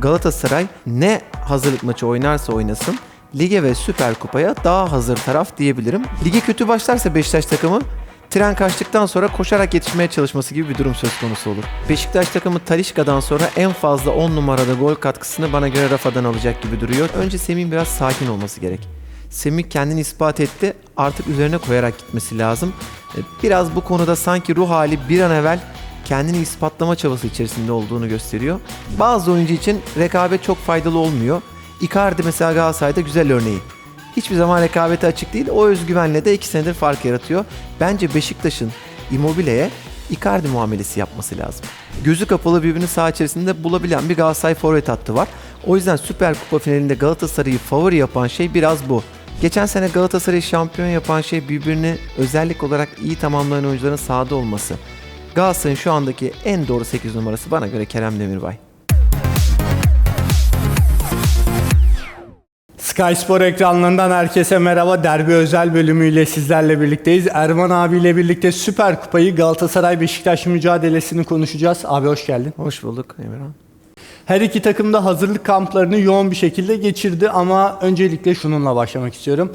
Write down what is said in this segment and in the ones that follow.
Galatasaray ne hazırlık maçı oynarsa oynasın lige ve Süper Kupa'ya daha hazır taraf diyebilirim. Lige kötü başlarsa Beşiktaş takımı tren kaçtıktan sonra koşarak yetişmeye çalışması gibi bir durum söz konusu olur. Beşiktaş takımı Talişka'dan sonra en fazla 10 numarada gol katkısını bana göre Rafa'dan alacak gibi duruyor. Önce Semih'in biraz sakin olması gerek. Semih kendini ispat etti. Artık üzerine koyarak gitmesi lazım. E, Biraz bu konuda sanki ruh hali bir an evvel kendini ispatlama çabası içerisinde olduğunu gösteriyor. Bazı oyuncu için rekabet çok faydalı olmuyor. Icardi mesela Galatasaray'da güzel örneği. Hiçbir zaman rekabete açık değil. O özgüvenle de iki senedir fark yaratıyor. Bence Beşiktaş'ın Immobile'ye Icardi muamelesi yapması lazım. Gözü kapalı birbirini saha içerisinde bulabilen bir Galatasaray forvet hattı var. O yüzden Süper Kupa finalinde Galatasaray'ı favori yapan şey biraz bu. Geçen sene Galatasaray'ı şampiyon yapan şey birbirini özellik olarak iyi tamamlayan oyuncuların sahada olması. Galatasaray'ın şu andaki en doğru 8 numarası bana göre Kerem Demirbay. Sky Spor ekranlarından herkese merhaba. Derbi özel bölümüyle sizlerle birlikteyiz. Erman abiyle birlikte Süper Kupayı Galatasaray Beşiktaş mücadelesini konuşacağız. Abi hoş geldin. Hoş bulduk Emirhan. Her iki takım da hazırlık kamplarını yoğun bir şekilde geçirdi ama öncelikle şununla başlamak istiyorum.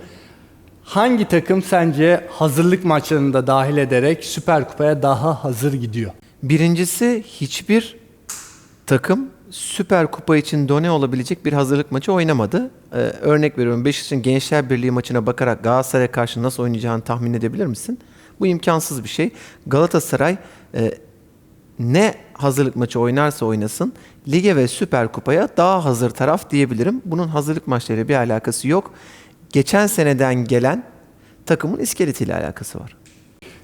Hangi takım sence hazırlık maçlarını da dahil ederek Süper Kupaya daha hazır gidiyor? Birincisi hiçbir takım Süper Kupa için done olabilecek bir hazırlık maçı oynamadı. Ee, örnek veriyorum Beşiktaş'ın Gençler Birliği maçına bakarak Galatasaray'a karşı nasıl oynayacağını tahmin edebilir misin? Bu imkansız bir şey. Galatasaray e, ne hazırlık maçı oynarsa oynasın lige ve Süper Kupa'ya daha hazır taraf diyebilirim. Bunun hazırlık maçlarıyla bir alakası yok. Geçen seneden gelen takımın iskeletiyle alakası var.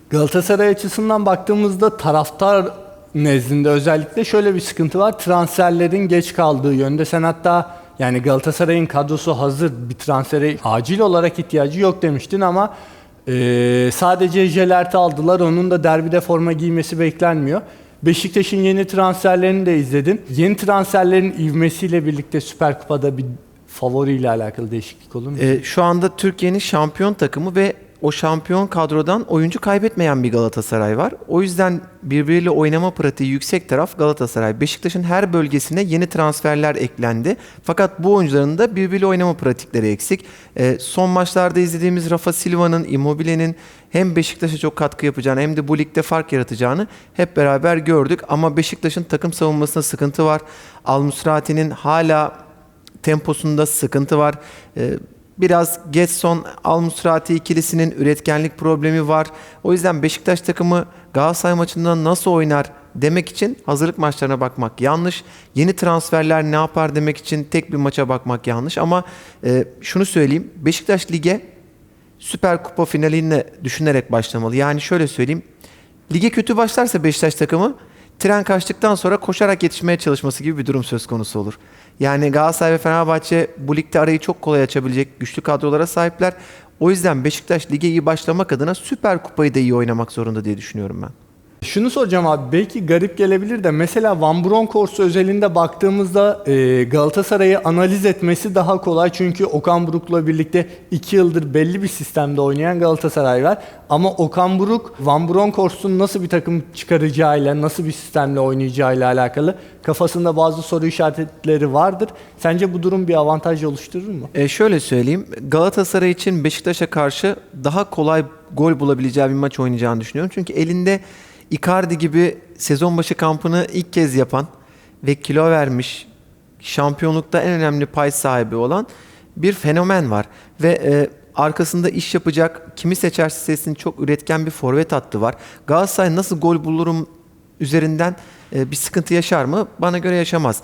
Galatasaray açısından baktığımızda taraftar nezdinde özellikle şöyle bir sıkıntı var. Transferlerin geç kaldığı yönde. Sen hatta yani Galatasaray'ın kadrosu hazır bir transfere acil olarak ihtiyacı yok demiştin ama eee, sadece Jelert'i aldılar. Onun da derbide forma giymesi beklenmiyor. Beşiktaş'ın yeni transferlerini de izledin. Yeni transferlerin ivmesiyle birlikte Süper Kupa'da bir favoriyle alakalı değişiklik olur mu? Ee, şu anda Türkiye'nin şampiyon takımı ve o şampiyon kadrodan oyuncu kaybetmeyen bir Galatasaray var. O yüzden birbiriyle oynama pratiği yüksek taraf Galatasaray. Beşiktaş'ın her bölgesine yeni transferler eklendi. Fakat bu oyuncuların da birbiriyle oynama pratikleri eksik. Ee, son maçlarda izlediğimiz Rafa Silva'nın, Immobile'nin hem Beşiktaş'a çok katkı yapacağını hem de bu ligde fark yaratacağını hep beraber gördük. Ama Beşiktaş'ın takım savunmasında sıkıntı var. Al Musrati'nin hala temposunda sıkıntı var. Ee, biraz Getson Almusrati ikilisinin üretkenlik problemi var. O yüzden Beşiktaş takımı Galatasaray maçında nasıl oynar demek için hazırlık maçlarına bakmak yanlış. Yeni transferler ne yapar demek için tek bir maça bakmak yanlış. Ama e, şunu söyleyeyim. Beşiktaş lige Süper Kupa finalini düşünerek başlamalı. Yani şöyle söyleyeyim. Lige kötü başlarsa Beşiktaş takımı tren kaçtıktan sonra koşarak yetişmeye çalışması gibi bir durum söz konusu olur. Yani Galatasaray ve Fenerbahçe bu ligde arayı çok kolay açabilecek güçlü kadrolara sahipler. O yüzden Beşiktaş lige iyi başlamak adına Süper Kupayı da iyi oynamak zorunda diye düşünüyorum ben. Şunu soracağım abi belki garip gelebilir de mesela Van Bronckhorst özelinde baktığımızda e, Galatasaray'ı analiz etmesi daha kolay çünkü Okan Buruk'la birlikte 2 yıldır belli bir sistemde oynayan Galatasaray var. Ama Okan Buruk Van Bronckhorst'un nasıl bir takım çıkaracağıyla nasıl bir sistemle oynayacağıyla alakalı kafasında bazı soru işaretleri vardır. Sence bu durum bir avantaj oluşturur mu? E şöyle söyleyeyim. Galatasaray için Beşiktaş'a karşı daha kolay gol bulabileceği bir maç oynayacağını düşünüyorum. Çünkü elinde Icardi gibi sezon başı kampını ilk kez yapan ve kilo vermiş, şampiyonlukta en önemli pay sahibi olan bir fenomen var. Ve e, arkasında iş yapacak, kimi seçerse seçsin çok üretken bir forvet hattı var. Galatasaray nasıl gol bulurum üzerinden e, bir sıkıntı yaşar mı? Bana göre yaşamaz.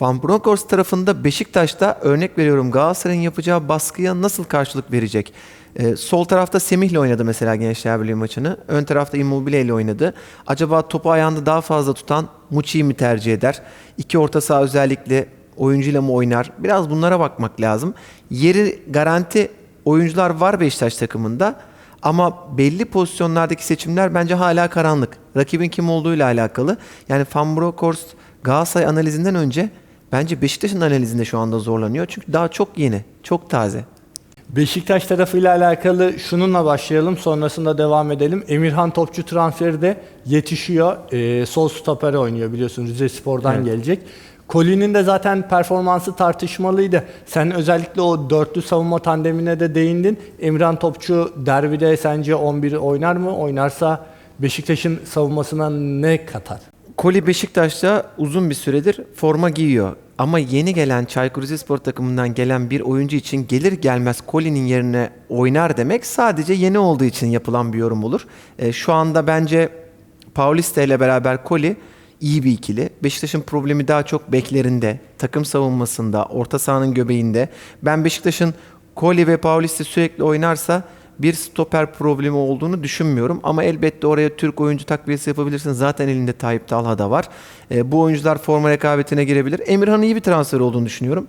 Van Bronckhorst tarafında Beşiktaş'ta örnek veriyorum Galatasaray'ın yapacağı baskıya nasıl karşılık verecek? Ee, sol tarafta Semih'le oynadı mesela Gençler Birliği maçını. Ön tarafta Immobile ile oynadı. Acaba topu ayağında daha fazla tutan Muçi'yi mi tercih eder? İki orta saha özellikle oyuncuyla mı oynar? Biraz bunlara bakmak lazım. Yeri garanti oyuncular var Beşiktaş takımında. Ama belli pozisyonlardaki seçimler bence hala karanlık. Rakibin kim olduğuyla alakalı. Yani Van Bronckhorst Galatasaray analizinden önce bence Beşiktaş'ın analizinde şu anda zorlanıyor. Çünkü daha çok yeni, çok taze. Beşiktaş tarafıyla alakalı şununla başlayalım sonrasında devam edelim. Emirhan Topçu transferi de yetişiyor. Ee, sol stopere oynuyor biliyorsun Rize Spor'dan Evet. gelecek. Colin'in de zaten performansı tartışmalıydı. Sen özellikle o dörtlü savunma tandemine de değindin. Emran Topçu derbide sence 11 oynar mı? Oynarsa Beşiktaş'ın savunmasına ne katar? Koli Beşiktaş'ta uzun bir süredir forma giyiyor. Ama yeni gelen Çaykur Rizespor takımından gelen bir oyuncu için gelir gelmez Koli'nin yerine oynar demek sadece yeni olduğu için yapılan bir yorum olur. E, şu anda bence Paulista ile beraber Koli iyi bir ikili. Beşiktaş'ın problemi daha çok beklerinde, takım savunmasında, orta sahanın göbeğinde. Ben Beşiktaş'ın Koli ve Paulista sürekli oynarsa bir stoper problemi olduğunu düşünmüyorum. Ama elbette oraya Türk oyuncu takviyesi yapabilirsin. Zaten elinde Tayyip Talha da var. E, bu oyuncular forma rekabetine girebilir. Emirhan'ın iyi bir transfer olduğunu düşünüyorum.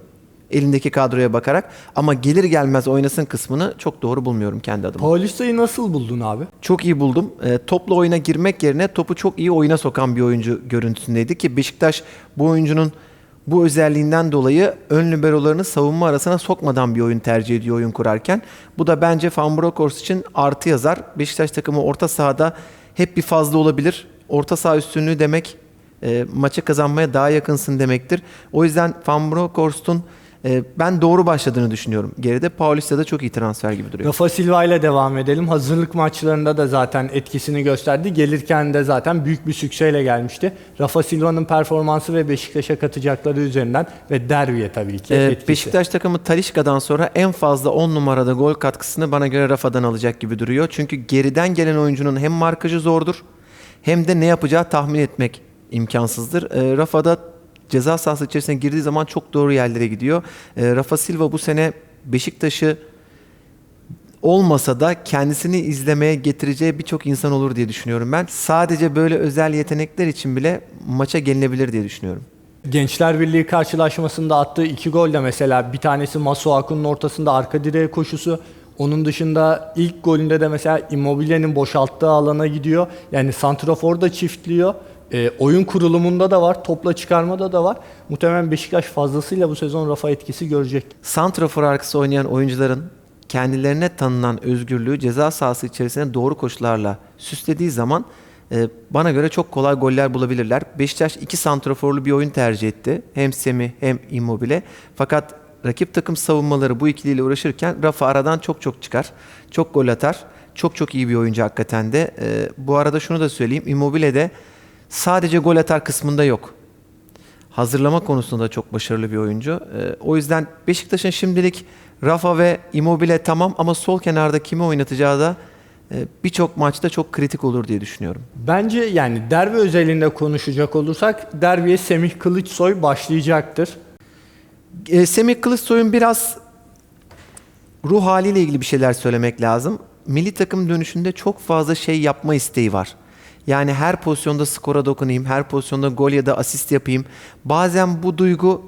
Elindeki kadroya bakarak. Ama gelir gelmez oynasın kısmını çok doğru bulmuyorum kendi adıma. Paulista'yı nasıl buldun abi? Çok iyi buldum. E, topla oyuna girmek yerine topu çok iyi oyuna sokan bir oyuncu görüntüsündeydi ki Beşiktaş bu oyuncunun bu özelliğinden dolayı ön liberolarını savunma arasına sokmadan bir oyun tercih ediyor oyun kurarken. Bu da bence Van Bronckhorst için artı yazar. Beşiktaş takımı orta sahada hep bir fazla olabilir. Orta saha üstünlüğü demek e, maçı kazanmaya daha yakınsın demektir. O yüzden Van Bronckhorst'un e, ben doğru başladığını düşünüyorum. Geride Paulista da çok iyi transfer gibi duruyor. Rafa Silva ile devam edelim. Hazırlık maçlarında da zaten etkisini gösterdi. Gelirken de zaten büyük bir sükseyle gelmişti. Rafa Silva'nın performansı ve Beşiktaş'a katacakları üzerinden ve derbiye tabii ki Ee, etkisi. Beşiktaş takımı Talişka'dan sonra en fazla 10 numarada gol katkısını bana göre Rafa'dan alacak gibi duruyor. Çünkü geriden gelen oyuncunun hem markajı zordur hem de ne yapacağı tahmin etmek imkansızdır. Ee, Rafa'da ceza sahası içerisine girdiği zaman çok doğru yerlere gidiyor. Ee, Rafa Silva bu sene Beşiktaş'ı olmasa da kendisini izlemeye getireceği birçok insan olur diye düşünüyorum ben. Sadece böyle özel yetenekler için bile maça gelinebilir diye düşünüyorum. Gençler Birliği karşılaşmasında attığı iki gol de mesela bir tanesi Masuaku'nun ortasında arka direğe koşusu. Onun dışında ilk golünde de mesela Immobile'nin boşalttığı alana gidiyor. Yani Santrafor da çiftliyor. E, oyun kurulumunda da var, topla çıkarmada da var. Muhtemelen Beşiktaş fazlasıyla bu sezon Rafa etkisi görecek. Santrafor arkası oynayan oyuncuların kendilerine tanınan özgürlüğü ceza sahası içerisine doğru koşularla süslediği zaman e, bana göre çok kolay goller bulabilirler. Beşiktaş iki santraforlu bir oyun tercih etti. Hem Semih hem Immobile. Fakat rakip takım savunmaları bu ikiliyle uğraşırken Rafa aradan çok çok çıkar. Çok gol atar. Çok çok iyi bir oyuncu hakikaten de. E, bu arada şunu da söyleyeyim. Immobile de sadece gol atar kısmında yok hazırlama konusunda çok başarılı bir oyuncu. Ee, o yüzden Beşiktaş'ın şimdilik Rafa ve Immobile tamam ama sol kenarda kimi oynatacağı da e, birçok maçta çok kritik olur diye düşünüyorum. Bence yani derbi özelinde konuşacak olursak derbiye Semih Kılıçsoy başlayacaktır. E, Semih Kılıçsoy'un biraz ruh haliyle ilgili bir şeyler söylemek lazım. Milli takım dönüşünde çok fazla şey yapma isteği var. Yani her pozisyonda skora dokunayım, her pozisyonda gol ya da asist yapayım. Bazen bu duygu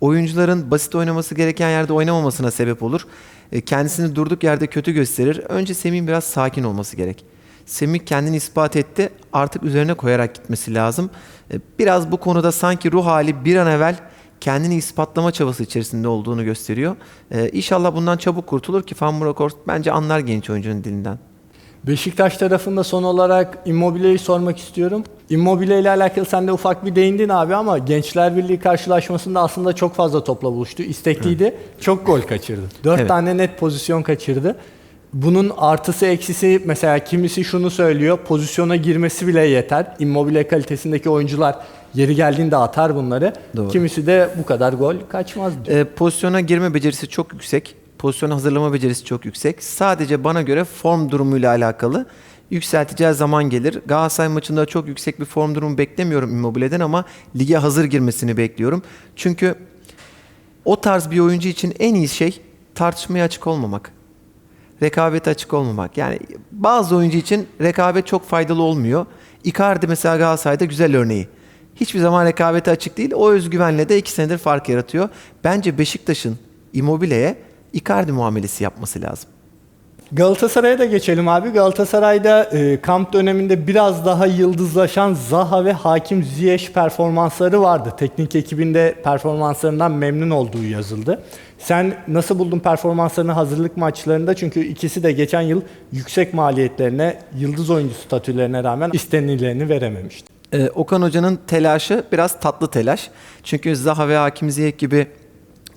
oyuncuların basit oynaması gereken yerde oynamamasına sebep olur. E, Kendisini durduk yerde kötü gösterir. Önce Semih'in biraz sakin olması gerek. Semih kendini ispat etti. Artık üzerine koyarak gitmesi lazım. E, Biraz bu konuda sanki ruh hali bir an evvel kendini ispatlama çabası içerisinde olduğunu gösteriyor. Ee, inşallah bundan çabuk kurtulur ki Van Bronckhorst bence anlar genç oyuncunun dilinden. Beşiktaş tarafında son olarak Immobile'yi sormak istiyorum. Immobile ile alakalı sen de ufak bir değindin abi ama Gençler Birliği karşılaşmasında aslında çok fazla topla buluştu. İstekliydi. Çok gol kaçırdı. Dört Evet. tane net pozisyon kaçırdı. Bunun artısı eksisi mesela kimisi şunu söylüyor. Pozisyona girmesi bile yeter. Immobile kalitesindeki oyuncular yeri geldiğinde atar bunları. Doğru. Kimisi de bu kadar gol kaçmaz diyor. Ee, pozisyona girme becerisi çok yüksek. Pozisyona hazırlama becerisi çok yüksek. Sadece bana göre form durumuyla alakalı yükselteceği zaman gelir. Galatasaray maçında çok yüksek bir form durumu beklemiyorum Immobile'den ama lige hazır girmesini bekliyorum. Çünkü o tarz bir oyuncu için en iyi şey tartışmaya açık olmamak. Rekabete açık olmamak. Yani bazı oyuncu için rekabet çok faydalı olmuyor. Icardi mesela Galatasaray'da güzel örneği. Hiçbir zaman rekabete açık değil. O özgüvenle de iki senedir fark yaratıyor. Bence Beşiktaş'ın Immobile'ye Icardi muamelesi yapması lazım. Galatasaray'a da geçelim abi. Galatasaray'da e, kamp döneminde biraz daha yıldızlaşan Zaha ve Hakim Ziyech performansları vardı. Teknik ekibinde performanslarından memnun olduğu yazıldı. Sen nasıl buldun performanslarını hazırlık maçlarında? Çünkü ikisi de geçen yıl yüksek maliyetlerine, yıldız oyuncu statülerine rağmen istenileni verememişti. Ee, Okan Hoca'nın telaşı biraz tatlı telaş. Çünkü Zaha ve Hakim Ziyech gibi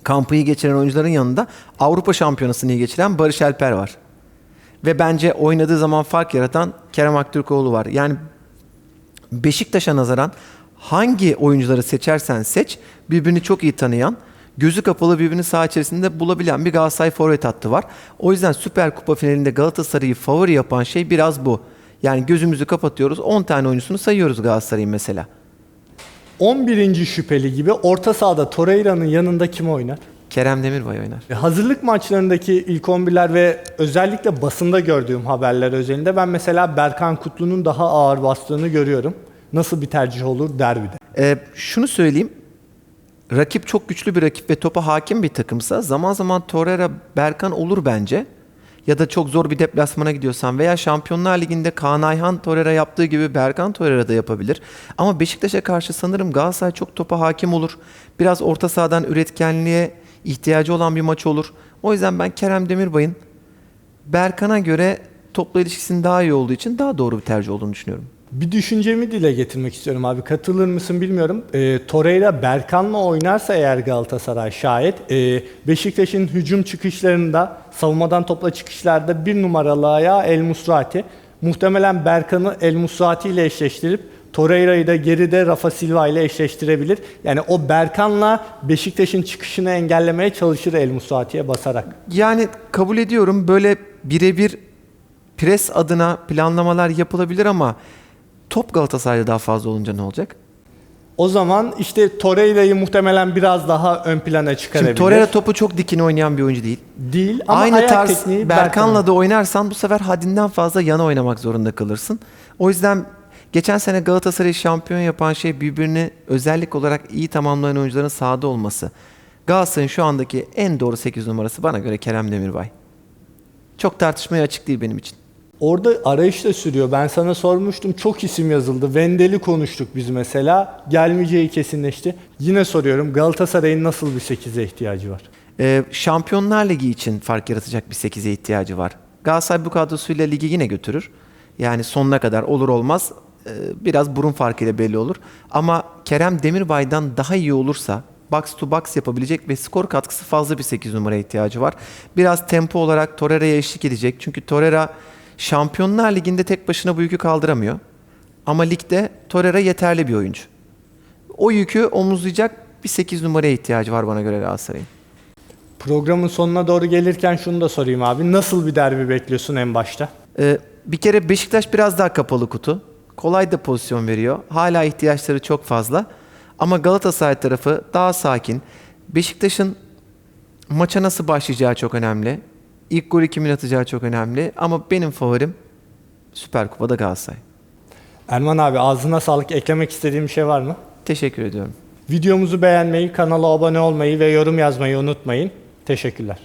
kampı geçiren oyuncuların yanında Avrupa Şampiyonası'nı iyi geçiren Barış Alper var. Ve bence oynadığı zaman fark yaratan Kerem Aktürkoğlu var. Yani Beşiktaş'a nazaran hangi oyuncuları seçersen seç birbirini çok iyi tanıyan, gözü kapalı birbirini saha içerisinde bulabilen bir Galatasaray forvet hattı var. O yüzden Süper Kupa finalinde Galatasaray'ı favori yapan şey biraz bu. Yani gözümüzü kapatıyoruz 10 tane oyuncusunu sayıyoruz Galatasaray'ın mesela. 11. şüpheli gibi orta sahada Torreira'nın yanında kim oynar? Kerem Demirbay oynar. E, Hazırlık maçlarındaki ilk 11'ler ve özellikle basında gördüğüm haberler özelinde ben mesela Berkan Kutlu'nun daha ağır bastığını görüyorum. Nasıl bir tercih olur derbide? Ee, şunu söyleyeyim. Rakip çok güçlü bir rakip ve topa hakim bir takımsa zaman zaman Torreira Berkan olur bence. Ya da çok zor bir deplasmana gidiyorsan veya Şampiyonlar Ligi'nde Kaan Ayhan Torreira yaptığı gibi Berkan Torreira da yapabilir. Ama Beşiktaş'a karşı sanırım Galatasaray çok topa hakim olur. Biraz orta sahadan üretkenliğe ihtiyacı olan bir maç olur. O yüzden ben Kerem Demirbay'ın Berkan'a göre topla ilişkisinin daha iyi olduğu için daha doğru bir tercih olduğunu düşünüyorum. Bir düşüncemi dile getirmek istiyorum abi. Katılır mısın bilmiyorum. E, Torreira Berkan'la oynarsa eğer Galatasaray şayet e, Beşiktaş'ın hücum çıkışlarında savunmadan topla çıkışlarda bir numaralı ayağı El Musrati. Muhtemelen Berkan'ı El Musrati ile eşleştirip Torreira'yı da geride Rafa Silva ile eşleştirebilir. Yani o Berkan'la Beşiktaş'ın çıkışını engellemeye çalışır El Musrati'ye basarak. Yani kabul ediyorum böyle birebir pres adına planlamalar yapılabilir ama top Galatasaray'da daha fazla olunca ne olacak? O zaman işte Torreira'yı muhtemelen biraz daha ön plana çıkarabilir. Şimdi Torreira topu çok dikine oynayan bir oyuncu değil. değil ama Aynı ayak tarz tekniği Berkan'la da oynarsan bu sefer haddinden fazla yana oynamak zorunda kalırsın. O yüzden geçen sene Galatasaray'ı şampiyon yapan şey birbirini özellik olarak iyi tamamlayan oyuncuların sahada olması. Galatasaray'ın şu andaki en doğru 8 numarası bana göre Kerem Demirbay. Çok tartışmaya açık değil benim için. Orada arayış da sürüyor. Ben sana sormuştum. Çok isim yazıldı. Vendel'i konuştuk biz mesela. Gelmeyeceği kesinleşti. Yine soruyorum. Galatasaray'ın nasıl bir 8'e ihtiyacı var? Ee, Şampiyonlar Ligi için fark yaratacak bir 8'e ihtiyacı var. Galatasaray bu kadrosuyla ligi yine götürür. Yani sonuna kadar olur olmaz e, biraz burun farkıyla belli olur. Ama Kerem Demirbay'dan daha iyi olursa box to box yapabilecek ve skor katkısı fazla bir 8 numaraya ihtiyacı var. Biraz tempo olarak Torreira'ya eşlik edecek. Çünkü Torreira Şampiyonlar Ligi'nde tek başına bu yükü kaldıramıyor. Ama ligde Torreira yeterli bir oyuncu. O yükü omuzlayacak bir 8 numaraya ihtiyacı var bana göre Galatasaray'ın. Programın sonuna doğru gelirken şunu da sorayım abi. Nasıl bir derbi bekliyorsun en başta? Ee, bir kere Beşiktaş biraz daha kapalı kutu. Kolay da pozisyon veriyor. Hala ihtiyaçları çok fazla. Ama Galatasaray tarafı daha sakin. Beşiktaş'ın maça nasıl başlayacağı çok önemli. İlk golü kimin atacağı çok önemli. Ama benim favorim Süper Kupa'da Galatasaray. Erman abi ağzına sağlık. Eklemek istediğim bir şey var mı? Teşekkür ediyorum. Videomuzu beğenmeyi, kanala abone olmayı ve yorum yazmayı unutmayın. Teşekkürler.